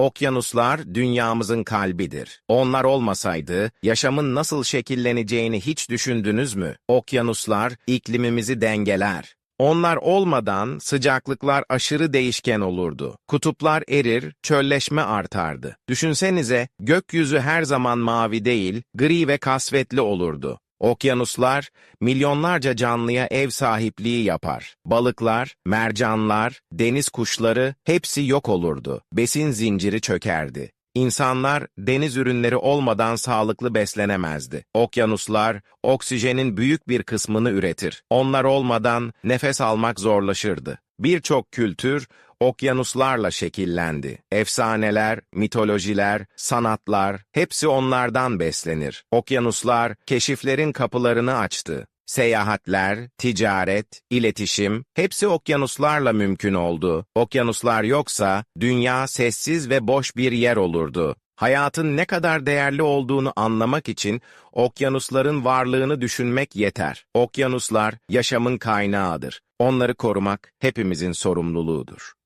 Okyanuslar dünyamızın kalbidir. Onlar olmasaydı yaşamın nasıl şekilleneceğini hiç düşündünüz mü? Okyanuslar iklimimizi dengeler. Onlar olmadan sıcaklıklar aşırı değişken olurdu. Kutuplar erir, çölleşme artardı. Düşünsenize, gökyüzü her zaman mavi değil, gri ve kasvetli olurdu. Okyanuslar, milyonlarca canlıya ev sahipliği yapar. Balıklar, mercanlar, deniz kuşları hepsi yok olurdu. Besin zinciri çökerdi. İnsanlar deniz ürünleri olmadan sağlıklı beslenemezdi. Okyanuslar oksijenin büyük bir kısmını üretir. Onlar olmadan nefes almak zorlaşırdı. Birçok kültür okyanuslarla şekillendi. Efsaneler, mitolojiler, sanatlar hepsi onlardan beslenir. Okyanuslar keşiflerin kapılarını açtı. Seyahatler, ticaret, iletişim hepsi okyanuslarla mümkün oldu. Okyanuslar yoksa dünya sessiz ve boş bir yer olurdu. Hayatın ne kadar değerli olduğunu anlamak için okyanusların varlığını düşünmek yeter. Okyanuslar yaşamın kaynağıdır. Onları korumak hepimizin sorumluluğudur.